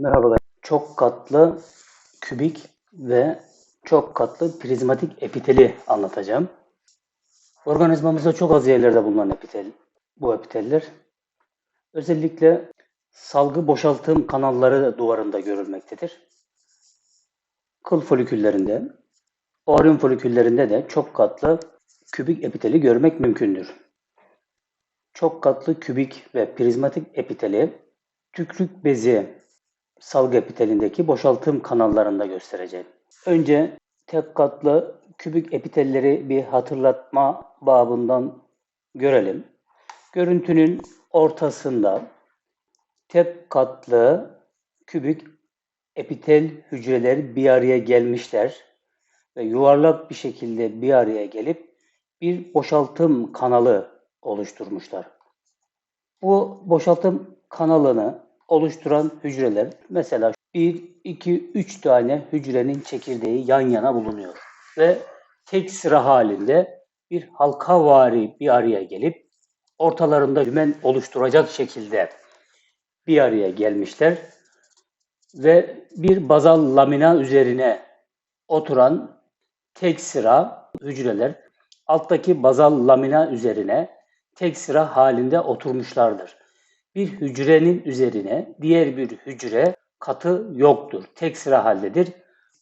Merhabalar. Çok katlı kübik ve çok katlı prizmatik epiteli anlatacağım. Organizmamızda çok az yerlerde bulunan epitel, bu epiteller. Özellikle salgı boşaltım kanalları duvarında görülmektedir. Kıl foliküllerinde, ovarium foliküllerinde de çok katlı kübik epiteli görmek mümkündür. Çok katlı kübik ve prizmatik epiteli tükrük bezi salgı epitelindeki boşaltım kanallarında göstereceğim. Önce tek katlı kübik epitelleri bir hatırlatma babından görelim. Görüntünün ortasında tek katlı kübik epitel hücreler bir araya gelmişler ve yuvarlak bir şekilde bir araya gelip bir boşaltım kanalı oluşturmuşlar. Bu boşaltım kanalını oluşturan hücreler. Mesela 1, 2, 3 tane hücrenin çekirdeği yan yana bulunuyor. Ve tek sıra halinde bir halkavari bir araya gelip ortalarında dümen oluşturacak şekilde bir araya gelmişler. Ve bir bazal lamina üzerine oturan tek sıra hücreler alttaki bazal lamina üzerine tek sıra halinde oturmuşlardır. Bir hücrenin üzerine diğer bir hücre katı yoktur. Tek sıra haldedir.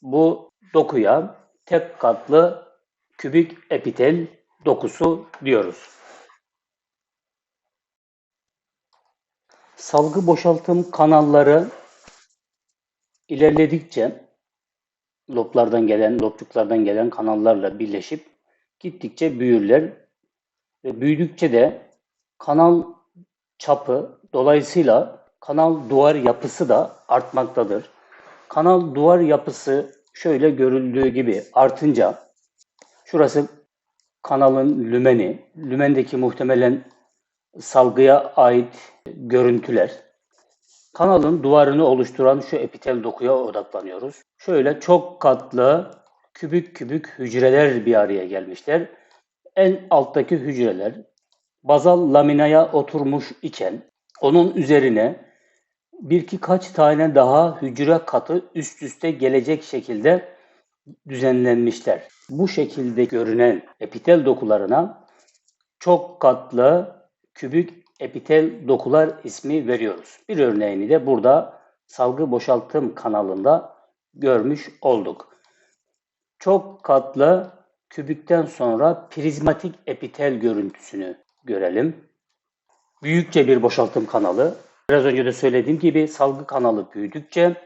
Bu dokuya tek katlı kübik epitel dokusu diyoruz. Salgı boşaltım kanalları ilerledikçe loblardan gelen, lobcuklardan gelen kanallarla birleşip gittikçe büyürler ve büyüdükçe de kanal çapı dolayısıyla kanal duvar yapısı da artmaktadır. Kanal duvar yapısı şöyle görüldüğü gibi artınca şurası kanalın lümeni, lümendeki muhtemelen salgıya ait görüntüler. Kanalın duvarını oluşturan şu epitel dokuya odaklanıyoruz. Şöyle çok katlı kübük kübük hücreler bir araya gelmişler. En alttaki hücreler bazal laminaya oturmuş iken onun üzerine bir iki kaç tane daha hücre katı üst üste gelecek şekilde düzenlenmişler. Bu şekilde görünen epitel dokularına çok katlı kübik epitel dokular ismi veriyoruz. Bir örneğini de burada salgı boşaltım kanalında görmüş olduk. Çok katlı kübükten sonra prizmatik epitel görüntüsünü görelim. Büyükçe bir boşaltım kanalı. Biraz önce de söylediğim gibi salgı kanalı büyüdükçe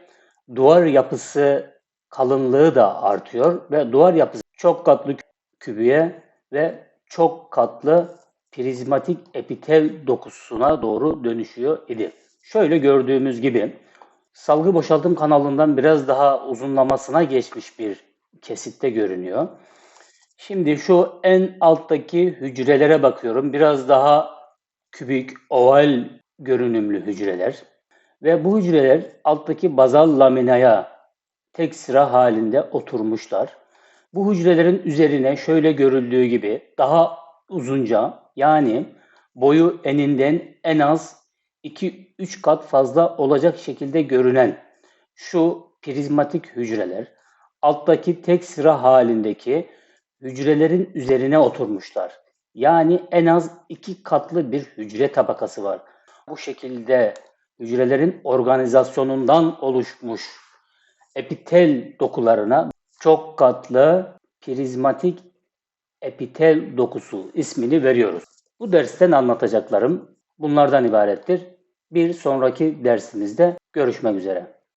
duvar yapısı kalınlığı da artıyor ve duvar yapısı çok katlı kübüye ve çok katlı prizmatik epitel dokusuna doğru dönüşüyor idi. Şöyle gördüğümüz gibi salgı boşaltım kanalından biraz daha uzunlamasına geçmiş bir kesitte görünüyor. Şimdi şu en alttaki hücrelere bakıyorum. Biraz daha kübik, oval görünümlü hücreler. Ve bu hücreler alttaki bazal laminaya tek sıra halinde oturmuşlar. Bu hücrelerin üzerine şöyle görüldüğü gibi daha uzunca yani boyu eninden en az 2-3 kat fazla olacak şekilde görünen şu prizmatik hücreler alttaki tek sıra halindeki hücrelerin üzerine oturmuşlar. Yani en az iki katlı bir hücre tabakası var. Bu şekilde hücrelerin organizasyonundan oluşmuş epitel dokularına çok katlı prizmatik epitel dokusu ismini veriyoruz. Bu dersten anlatacaklarım bunlardan ibarettir. Bir sonraki dersimizde görüşmek üzere.